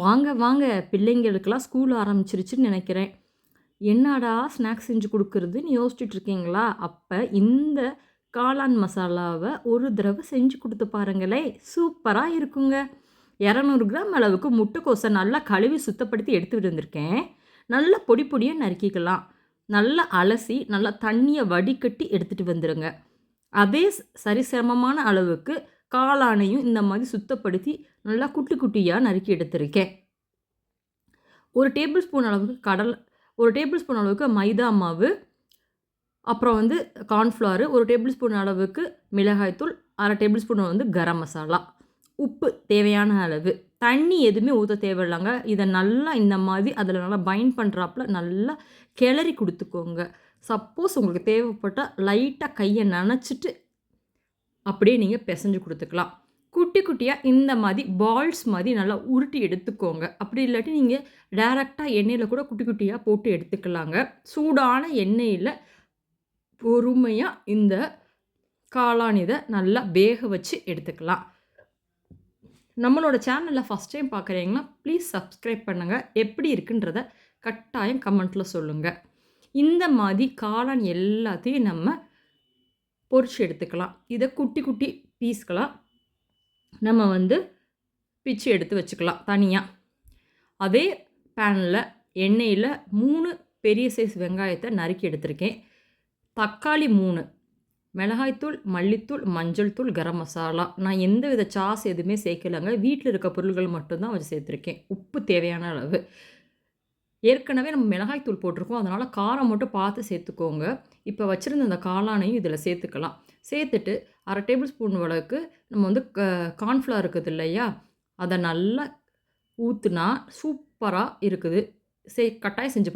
வாங்க வாங்க பிள்ளைங்களுக்கெல்லாம் ஸ்கூல் ஆரம்பிச்சிருச்சுன்னு நினைக்கிறேன். என்னடா ஸ்நாக்ஸ் செஞ்சு கொடுக்குறதுன்னு யோசிச்சுட்டு இருக்கீங்களா? அப்போ இந்த காளான் மசாலாவை ஒரு தடவை செஞ்சு கொடுத்து பாருங்களே சூப்பராக இருக்குங்க. இரநூறு கிராம் அளவுக்கு முட்டைக்கோசை நல்லா கழுவி சுத்தப்படுத்தி எடுத்துகிட்டு வந்திருக்கேன். நல்லா பொடி பொடியாக நறுக்கிக்கலாம். நல்லா அலசி நல்லா தண்ணியை வடிகட்டி எடுத்துகிட்டு வந்துடுங்க அதே சரிசிரமமான அளவுக்கு காளானையும் இந்த மாதிரி சுத்தப்படுத்தி நல்லா குட்டி குட்டியாக நறுக்கி எடுத்திருக்கேன். ஒரு டேபிள் ஸ்பூன் அளவுக்கு கடல் ஒரு டேபிள் ஸ்பூன் அளவுக்கு மைதா மாவு அப்புறம் வந்து கார்ன்ஃப்ளவர் ஒரு டேபிள் ஸ்பூன் அளவுக்கு மிளகாய்த்தூள் அரை டேபிள் ஸ்பூன் வந்து கரம் மசாலா உப்பு தேவையான அளவு. தண்ணி எதுவுமே ஊற்ற தேவையில்லைங்க. இதை நல்லா இந்த மாதிரி அதில் நல்லா பைண்ட் பண்ணுறாப்புல நல்லா கிளறி கொடுத்துக்கோங்க. சப்போஸ் உங்களுக்கு தேவைப்பட்டால் லைட்டாக கையை நனைச்சிட்டு அப்படியே நீங்கள் பிசைஞ்சு கொடுத்துக்கலாம். குட்டி குட்டியாக இந்த மாதிரி பால்ஸ் மாதிரி நல்லா உருட்டி எடுத்துக்கோங்க. அப்படி இல்லாட்டி நீங்கள் டேரெக்டாக எண்ணெயில் கூட குட்டி குட்டியாக போட்டு எடுத்துக்கலாங்க. சூடான எண்ணெயில் பொறுமையாக இந்த காளான் இதை நல்லா வேக வச்சு எடுத்துக்கலாம். நம்மளோட சேனலில் ஃபஸ்ட் டைம் பார்க்குறீங்கன்னா ப்ளீஸ் சப்ஸ்கிரைப் பண்ணுங்கள் எப்படி இருக்குன்றத கட்டாயம் கமெண்ட்டில் சொல்லுங்கள் இந்த மாதிரி காளான் எல்லாத்தையும் நம்ம பொரிச்சு எடுத்துக்கலாம். இதை குட்டி குட்டி பீஸ்களாக நம்ம வந்து பிச்சு எடுத்து வச்சுக்கலாம் தனியாக அதே பேனில் எண்ணெயில் மூணு பெரிய சைஸ் வெங்காயத்தை நறுக்கி எடுத்திருக்கேன். தக்காளி மூணு மிளகாய்த்தூள் மல்லித்தூள் மஞ்சள் தூள் கரம் மசாலா. நான் எந்த வித சாஸ் எதுவுமே சேர்க்கலைங்க. வீட்டில் இருக்க பொருள்கள் மட்டும்தான் வச்சு சேர்த்துருக்கேன். உப்பு தேவையான அளவு. ஏற்கனவே நம்ம மிளகாய்த்தூள் போட்டிருக்கோம். அதனால் காரம் மட்டும் பார்த்து சேர்த்துக்கோங்க. இப்போ வச்சுருந்த அந்த காளானையும் இதில் சேர்த்துக்கலாம். சேர்த்துட்டு அரை டேபிள் ஸ்பூன் அளவுக்கு நம்ம வந்து க கார்ன்ஃப்ளவர் இருக்குது இல்லையா? அதை நல்லா ஊற்றுனா சூப்பராக இருக்குது. சே கட்டாயம் செஞ்சு